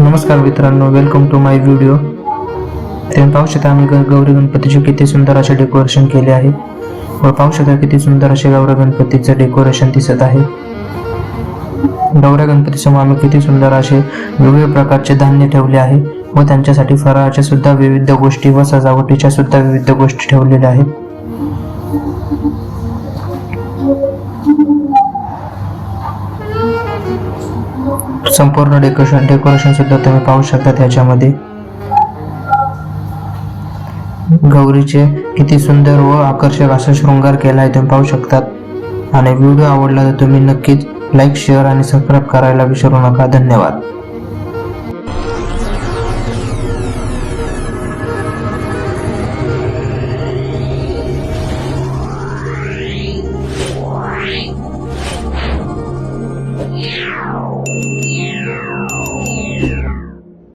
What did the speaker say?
नमस्कार मित्रांनो welcome to my video तुम्ही पाहू शकता आम्ही ग- गौरी गणपतीचे किती सुंदर असे डेकोरेशन केले आहे. व पाहू शकता किती सुंदर असे गौऱ्या गणपतीचं डेकोरेशन दिसत आहे. गौऱ्या गणपतीसमोर आम्ही किती सुंदर असे वेगवेगळ्या प्रकारचे धान्य ठेवले आहे व त्यांच्यासाठी फराळाच्या सुद्धा विविध गोष्टी व सजावटीच्या सुद्धा विविध गोष्टी ठेवलेल्या आहेत. संपूर्ण डेकोरेशन डेकोरेशन सुद्धा तुम्ही पाहू शकता त्याच्यामध्ये. गौरीचे किती सुंदर व आकर्षक असा शृंगार केला आहे तुम्ही पाहू शकतात. आणि व्हिडिओ आवडला तर तुम्ही नक्कीच लाईक शेअर आणि सबस्क्राईब करायला विसरू नका. धन्यवाद.